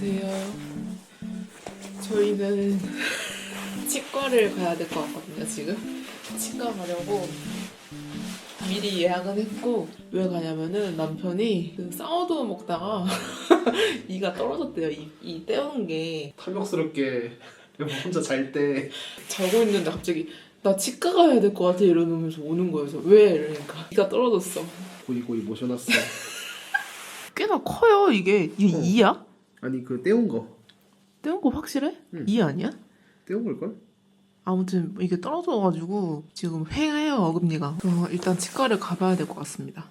안녕하세요. 저희는 치과를 가야 될 것 같거든요, 지금. 치과 가려고 미리 예약은 했고, 왜 가냐면은 남편이 그 사워도우 먹다가 이가 떨어졌대요. 이, 이 떼어놓은 게. 탐욕스럽게 혼자 잘 때 자고 있는데 갑자기 나 치과 가야 될 것 같아 이러면서 오는 거여서 왜? 이러니까 이가 떨어졌어. 고이 고이 모셔놨어. 꽤나 커요, 이게. 이게 어. 2야? 아니 그 떼운 거 떼운 거 확실해? 응. 2 아니야? 떼운 걸걸? 아무튼 이게 떨어져가지고 지금 횡해요 어금니가 그래서 일단 치과를 가봐야 될 것 같습니다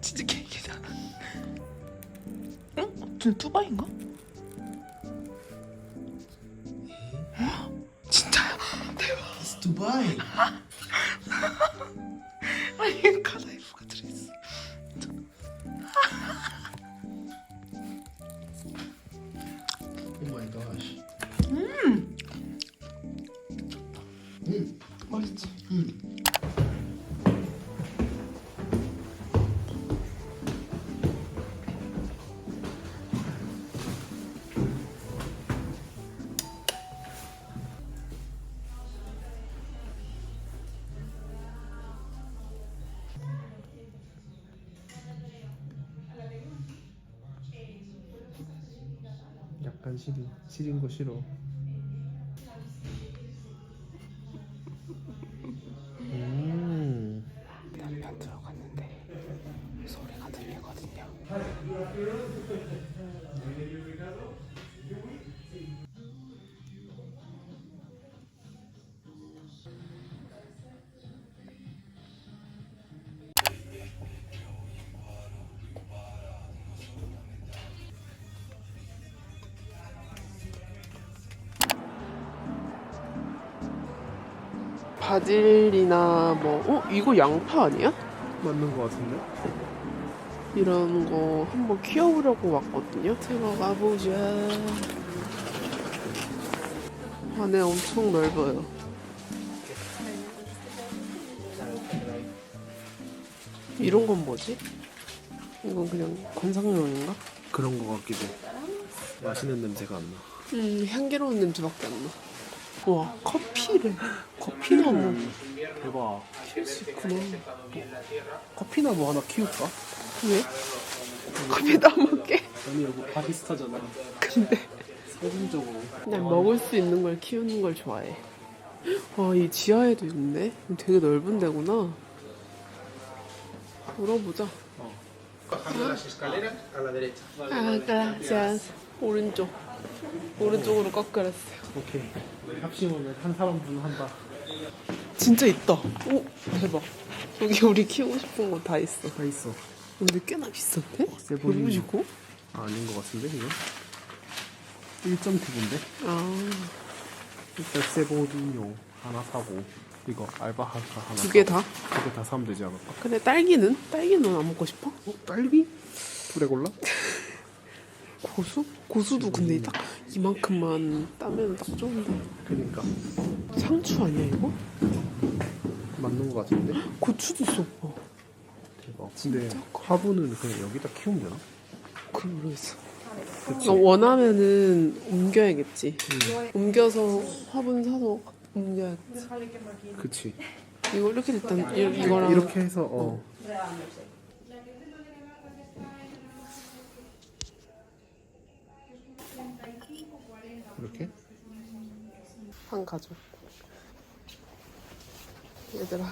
진짜 개기잖아. 응? 저 뚜바인가? 진짜야? 대박. It's Dubai. 약간 시린 시린 거 싫어. 바질이나 뭐, 어? 이거 양파 아니야? 맞는 거 같은데? 이런 거 한번 키워보려고 왔거든요. 들어가 보자. 안에 엄청 넓어요. 이런 건 뭐지? 이건 그냥 관상용인가? 그런 거 같기도. 해. 맛있는 냄새가 안 나. 음, 향기로운 냄새밖에 안 나. 와, 커피를. 커피나무 대박. 키울 수 있구나. 커피나무 하나 키울까? 왜? 커피 따먹게? 아니 여보 바리스타잖아. 근데 세분적으로. 그냥 먹을 수 있는 걸 키우는 걸 좋아해. 와, 이 지하에도 있네? 되게 넓은 데구나. 물어보자. Bajando las escaleras a la derecha. 아, gracias. 오른쪽. 오른쪽으로 꺾으랬어요. 오케이. 합심하면 한 사람 분 한다. 진짜 있다. 오, 대박. 여기 우리 키우고 싶은 거 다 있어. 다 있어. 근데 꽤나 비싼데? 세 보이네. 159? 아, 아닌 것 같은데 이거? 1.9인데? 아, 일단 세보디뇨 하나 사고 이거 알바하카 하나 두 개 다? 두개 다 사면 되지 않을까? 그래, 딸기는? 딸기는 안 먹고 싶어? 어? 딸기? 둘에 골라? 고수? 고수도 근데 딱 이만큼만 따면 딱 좋은데. 그니까 상추 아니야, 이거? 맞는 것 같은데? 고추도 있어, 오빠. 대박 근데 화분은 그냥 여기다 키우면 되나? 그럼 모르겠어. 그치? 어, 원하면은 옮겨야겠지. 옮겨서 화분 사서 옮겨야겠지. 그치 이거 이렇게 일단 이, 이거랑 이렇게 해서 어 이렇게? 한 가족. 얘들아,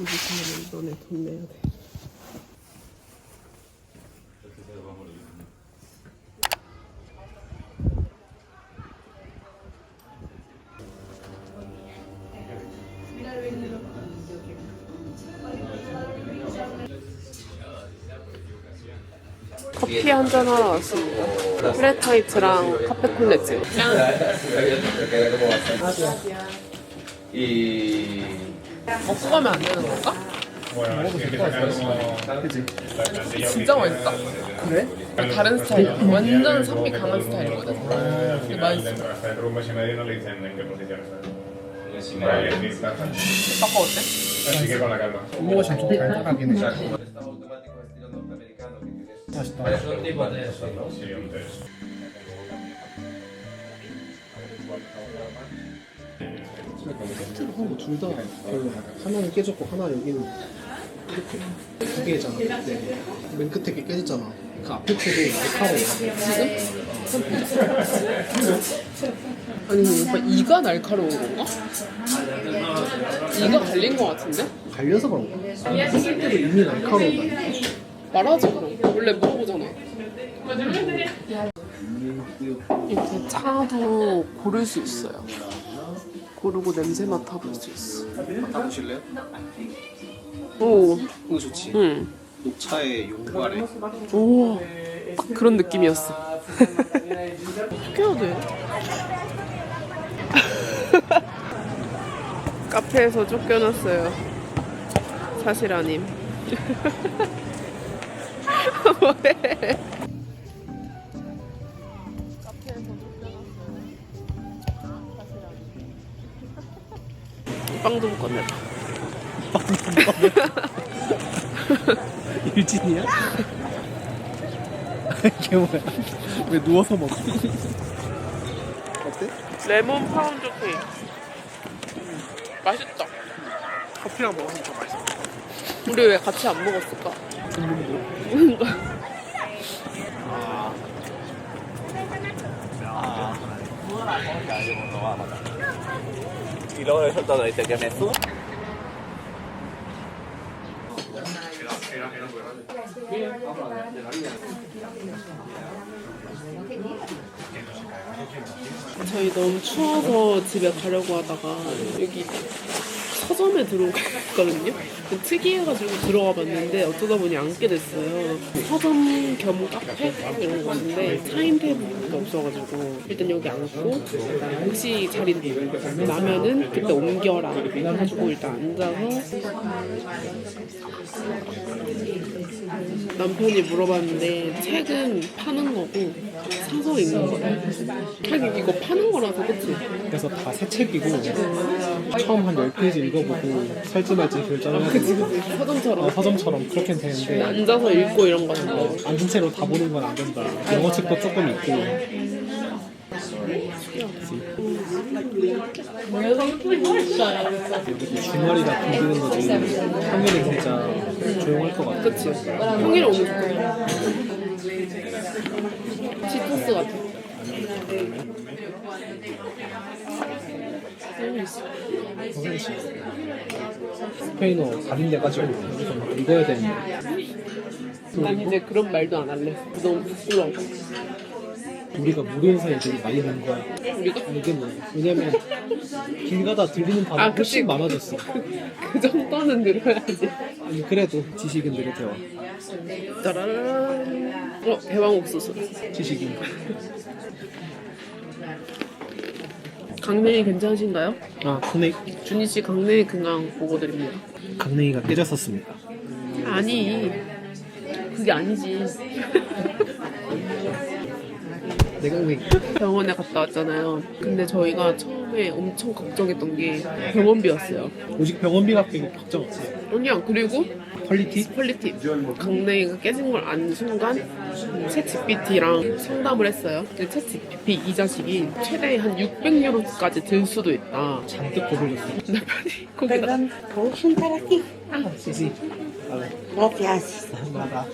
우리 집 가면 너네 돈 내야 돼. 커피 한 잔 하러 왔습니다. 플랫화이트랑 카페 콜레츠. 짠! 먹고 가면 안 되는 건가? 진짜 맛있다. 그래? 다른 스타일. 완전 산미 강한 스타일이거든. 근데 맛있어. 바꿔 어때? 엄마가 좀 달달하긴 해. 맛있다. 하고 둘다 그 하나는 깨졌고 하나 여기는 이렇게 두 개잖아. 네. 맨 끝에 게 깨졌잖아. 그 앞에 채도 날카로워. 아니 오빠 이가 날카로운 건가? 이가 갈린 거 같은데? 갈려서 그런 거야. 했을 때도 이미 날카로우다. 말하지 그럼. 원래 물어보잖아. 이렇게 차도 고를 수 있어요. 고르고 냄새 맡아볼 수 있어. 맡아보실래요? 오, 이거 좋지. 응. 녹차의 용과래. 오, 딱 그런 느낌이었어. 어떻게 해야 돼? 카페에서 쫓겨났어요. 사실 아님. 뭐해? 아님. 빵좀 꺼내라. 일진이야? 이게 뭐야? 왜 누워서 먹어? 어때? 레몬 파운드 케이크. 맛있다. 커피랑 먹으면 더 맛있어. 우리 왜 같이 안 먹었을까? Y luego eso todo dice que me suba. 저희 너무 추워서 집에 가려고 하다가 여기 서점에 들어갔거든요. 특이해가지고 들어가 봤는데 어쩌다 보니 앉게 됐어요. 서점 겸 카페 이런 거였는데 타임 테이블밖에 없어가지고 일단 여기 앉고 혹시 자리 나면은 그때 옮겨라 해가지고 일단 앉아서 남편이 물어봤는데 책은 파는 거고 사서 읽는 거야. 하긴 이거 파는 거라서 그치? 그래서 다 새 책이고 처음 한 10페이지 읽어보고 살지 말지 결정을 그치 서점처럼. 어, 서점처럼 그렇게 되는데 앉아서 읽고 이런 거는 어, 앉은 채로 다 보는 건 안 된다. 영어 책도 조금 있고. 주말이라 붐비는 거지. 평일에 진짜 조용할 것 같아. 그치? 평일에 오면 좋거든 치토스 같아 스페인어 달인돼가지고 여기서 막 읽어야 되는데 난 이제 그런 말도 안 할래 너무 부끄러워 우리가 무료에서 애들이 많이 는 거야. 우리가? 이게 뭐야? 왜냐면 길 가다 들리는 단어 아, 가 훨씬. 많아졌어. 그 정도는 늘어야지 아니 그래도 지식인 들의 대화. 짜라란 어 대왕 옥수수 지식인. 강냉이 괜찮으신가요? 아 강냉 준희 씨 강냉이 그냥 보고 드립니다 강냉이가 깨졌었습니다. 아니 그게 아니지 내 강냉. 병원에 갔다 왔잖아요 근데 저희가 처음에 엄청 걱정했던 게 병원비였어요 오직 병원비가 깨고 걱정 없어. 아니야 그리고 퀄리티? 퀄리티 강냉이가 깨진 걸 아는 순간 챗 GPT랑 상담을 했어요 근데 챗 GPT 이 자식이 최대 한 600유로까지 들 수도 있다 잔뜩 고르겠어. 남편이 거기다. Gracias. 나가.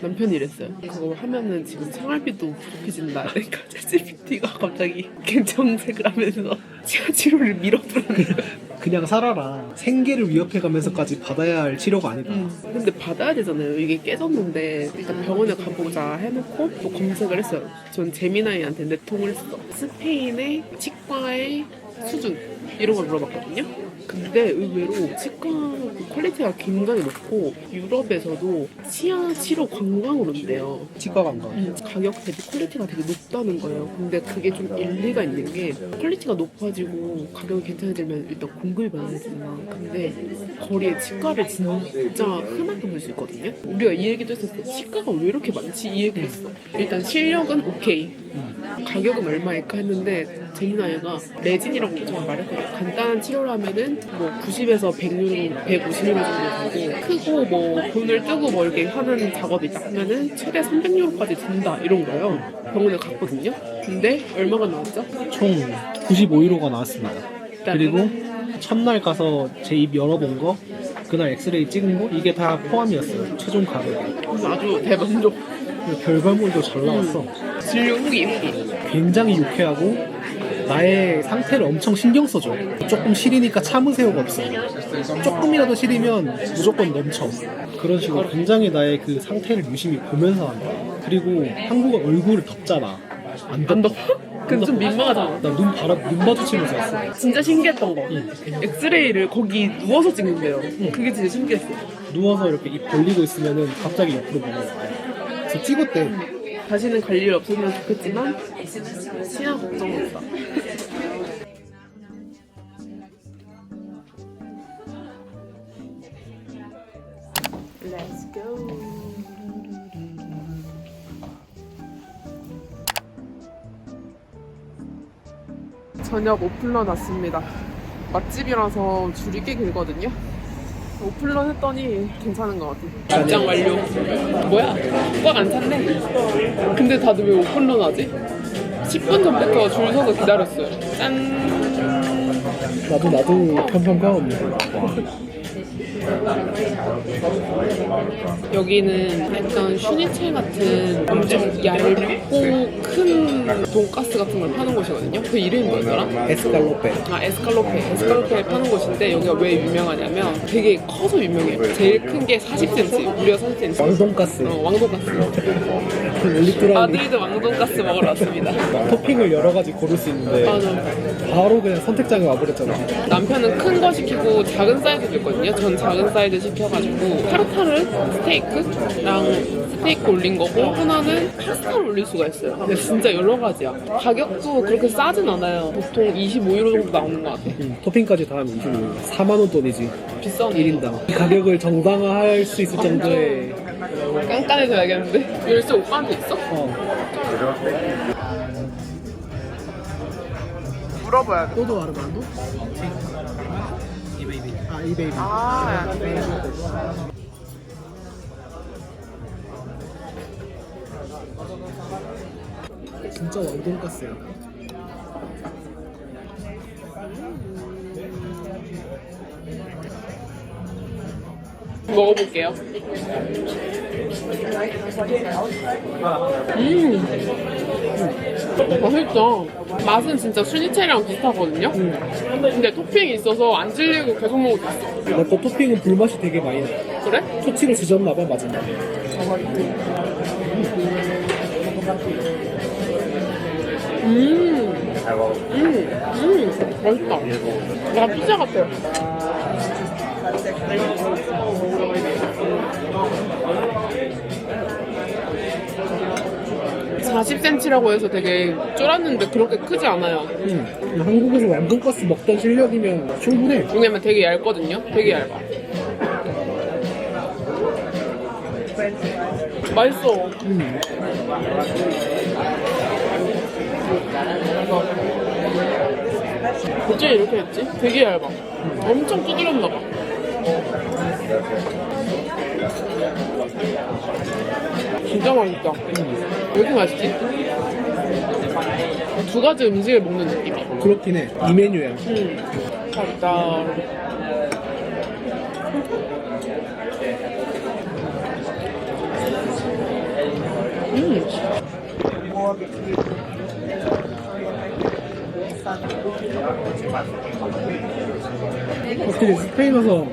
남편이 이랬어요 그거 하면은 지금 생활비도 부족해진다 그러니까 챗 GPT가 갑자기 갱청색을 하면서 치아 치료를 밀어버리는 거예요 그냥 살아라. 생계를 위협해가면서까지 받아야 할 치료가 아니다. 근데 받아야 되잖아요. 이게 깨졌는데 일단 병원에 가보자 해놓고 또 검색을 했어요. 전 재미나이한테 내 통을 했어. 스페인의 치과의 수준 이런 걸 물어봤거든요. 근데 의외로 치과 그 퀄리티가 굉장히 높고 유럽에서도 치아 치료 관광으로 온대요. 치과 관광. 음, 가격 대비 퀄리티가 되게 높다는 거예요. 근데 그게 좀 일리가 있는 게 퀄리티가 높아지고 가격이 괜찮아지면 일단 공급이 많아지잖아. 근데 거리에 치과를 진짜 흔하게 볼 수 있거든요. 우리가 이 얘기도 했었어. 치과가 왜 이렇게 많지? 이 얘기 했어. 일단 실력은 오케이. 가격은 얼마일까 했는데 얘가 레진이라고 정말 말했거든. 간단한 치료를 하면은 뭐 90에서 100유로, 150유로 정도 되고 크고 뭐 돈을 뜨고 뭐 이렇게 하는 작업이 있다 하면은 최대 300유로까지 든다 이런 거예요. 병원에 갔거든요. 근데 얼마가 나왔죠? 총 95유로가 나왔습니다. 그리고 첫날 가서 제 입 열어본 거, 그날 엑스레이 찍은 거 이게 다 포함이었어요. 최종 가격에. 아주 대만족. 그리고 결과물도 잘 나왔어. 진료 후기 후기. 굉장히 유쾌하고 나의 상태를 엄청 신경 써줘. 조금 시리니까 참으세요가 없어. 조금이라도 시리면 무조건 넘쳐. 그런 식으로 굉장히 나의 그 상태를 유심히 보면서 한다. 그리고 한국은 얼굴을 덮잖아. 안 덮어. 근데 좀 민망하잖아. 나 눈 바라 눈 마주치면서 했어. 진짜 신기했던 거. 엑스레이를 거기 누워서 찍는데요. 그게 진짜 신기했어. 누워서 이렇게 입 벌리고 있으면은 갑자기 옆으로 보는 거야. 그래서 찍었대. 다시는 갈 일 없었으면 좋겠지만 치아 걱정은 없다. Let's go. 저녁 오픈런 왔습니다. 맛집이라서 줄이 꽤 길거든요. 오픈런 했더니 괜찮은 것 같아. 입장 완료. 뭐야? 꽉 안 찼네. 근데 다들 왜 오픈런 하지? 10분 전부터 줄 서서 기다렸어요. 짠. 나도 나도 편평가 없네. 여기는 약간 슈니첼 같은 엄청 얇고 큰 돈가스 같은 걸 파는 곳이거든요. 그 이름이 뭐였더라? 에스칼로페. 아 에스칼로페 에스칼로페 파는 곳인데 여기가 왜 유명하냐면 되게 커서 유명해요 제일 큰 게 40cm 무려 40cm 왕돈가스. 어, 왕돈가스 롤리뚜라미. 아들도 왕돈가스 먹으러 왔습니다 토핑을 여러 가지 고를 수 있는데 맞아 바로 그냥 선택장에 와버렸잖아. 남편은 큰 거 시키고 작은 사이즈도 있거든요 전 작은 사이즈 시켜가지고 타르타르 스테이크랑 스테이크 올린 거고 하나는 파스타를 올릴 수가 있어요 근데 진짜 여러 가지야 가격도 그렇게 싸진 않아요 보통 25유로 정도 나오는 것 같아 음, 토핑까지 다 하면 25. 4만 원 돈이지. 비싸네 1인당. 이 가격을 정당화할 수 있을 정도의 깐깐해져야겠는데 열쇠 오빠한테 있어? 어. 물어봐야 돼. 또도 아르만도? 이베이비. 아. 아, 진짜 왕돈가스야. 먹어볼게요. 음, 맛있다. 맛은 진짜 슈니첼이랑 비슷하거든요. 근데 토핑이 있어서 안 질리고 계속 먹을 수 있어. 내 거 토핑은 불맛이 되게 많이 나. 그래? 토치로 지졌나봐 맞은다. 음, 음, 음, 맛있다. 약간 피자 같아요. 40cm라고 해서 되게 쫄았는데 그렇게 크지 않아요. 응. 한국에서 왕돈가스 먹던 실력이면 충분해. 왜냐면 되게 얇거든요. 되게 얇아. 맛있어. 음. 어째 이렇게 했지? 되게 얇아. 엄청 두드렸나 봐. 진짜 맛있다. 왜 이렇게 맛있지? 두 가지 음식을 먹는 느낌이야. 그렇긴 해. 이 메뉴야. 음, 맛있다. 음, 어떻게 스페인 와서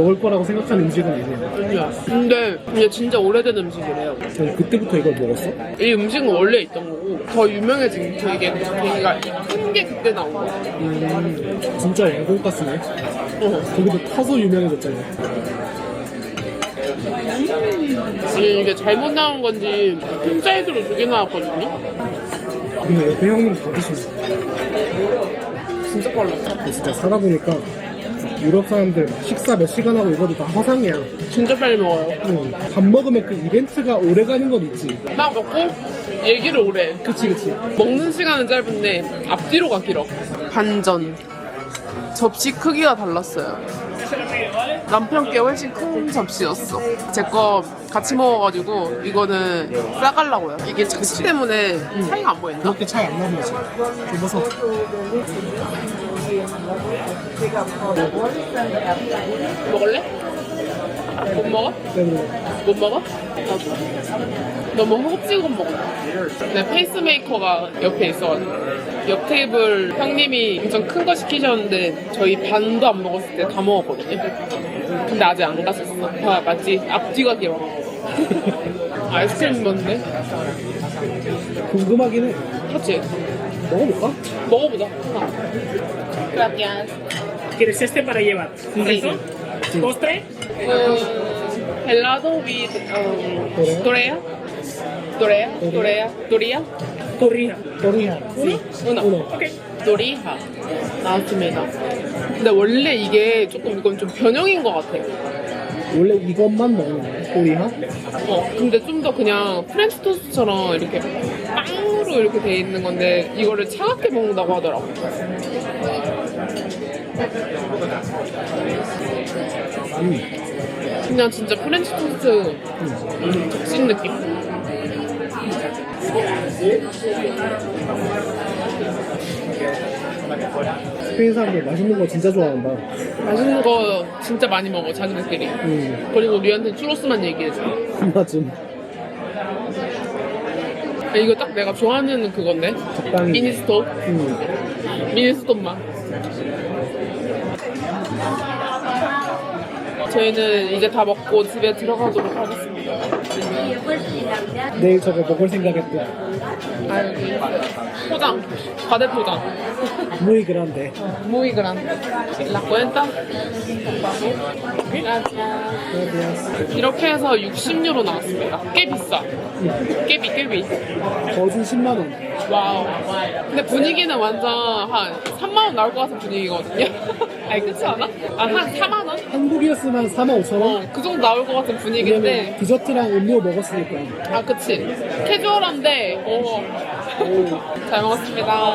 먹을 거라고 생각하는 음식은 아니에요. 아니야. 근데 이게 진짜 오래된 음식이래요. 저는 그때부터 이걸 먹었어. 이 음식은 원래 있던 거고 더 유명해진 되게 되게가 큰 게 그때 나온 거야. 음, 진짜 애공가스네. 어. 거기도 터서 유명해졌잖아. 지금 이게 잘못 나온 건지 큰 사이즈로 두 개 나왔거든요. 근데 옆에 형님 다 드시네. 진짜. 근데 진짜 살아보니까 유럽 사람들 식사 몇 시간 하고 이거도 다 허상이야. 진짜 빨리 먹어요. 응. 밥 먹으면 그 이벤트가 오래 가는 건 있지. 막 먹고 얘기를 오래 해. 그치, 그치. 먹는 시간은 짧은데 앞뒤로가 길어. 반전. 접시 크기가 달랐어요. 남편 게 훨씬 큰 접시였어. 제 거 같이 먹어가지고 이거는 싸가려고요. 이게 접시 때문에 차이가 안 보인다. 그렇게 차이 안 나는 거지. 집어서. 먹을래? 못 먹어? 못 먹어? 나도. 너무 허겁지겁 먹어. 내 페이스메이커가 옆에 있어가지고. 옆 테이블 형님이 엄청 큰 거 시키셨는데 저희 반도 안 먹었을 때 다 먹었거든요. 근데 아직 안 갔었어. 아, 맞지? 앞뒤가 길어. 아이스크림 뭔데? 궁금하긴 해. 그렇지? 먹어볼까? 먹어보자. Gracias. ¿Quieres este para llevar? ¿Un Sí. risol? ¿Postre? Um, helado with um, Torea. Torea. Torea. Torea. Torrija. 또리야. 우나. 우노. Ok. 도리하 나왔습니다. 근데 원래 이게 조금 이건 좀 변형인 것 같아. 원래 이것만 먹는 거야. 또리야? 어, 근데 좀 더 그냥 프렌치 토스트처럼 이렇게 빵으로 이렇게 돼 있는 건데 이거를 차갑게 먹는다고 하더라고. 음. 그냥 진짜 프렌치 토스트 음, 적신 느낌. 스페인 사람들 맛있는 거 진짜 좋아한다. 맛있는 거 진짜 많이 먹어 자기들끼리. 음. 그리고 우리한테 추로스만 얘기해줘. 맞음. 아, 이거 딱 내가 좋아하는 그건데 적당히. 미니스톱. 음. 미니스톱만. 저희는 이제 다 먹고 집에 들어가도록 하겠습니다. 내일 저거 먹을 생각했고. 아, 여기 포장, 과대 포장. 무이 그란데. Muy grande. La cuenta. 이렇게 해서 60유로 나왔습니다. 꽤 비싸. 꽤비, 꽤비. 거진 10만원. 와우. 근데 분위기는 완전 한 3만원 나올 것 같은 분위기거든요. 아니, 그렇지 않아? 아, 한 4만원? 한국이었으면 4만 5천원? 어, 그 정도 나올 것 같은 분위기인데. 디저트랑 음료 먹었으니까. 아, 그치. 캐주얼한데, 어. 잘 먹었습니다.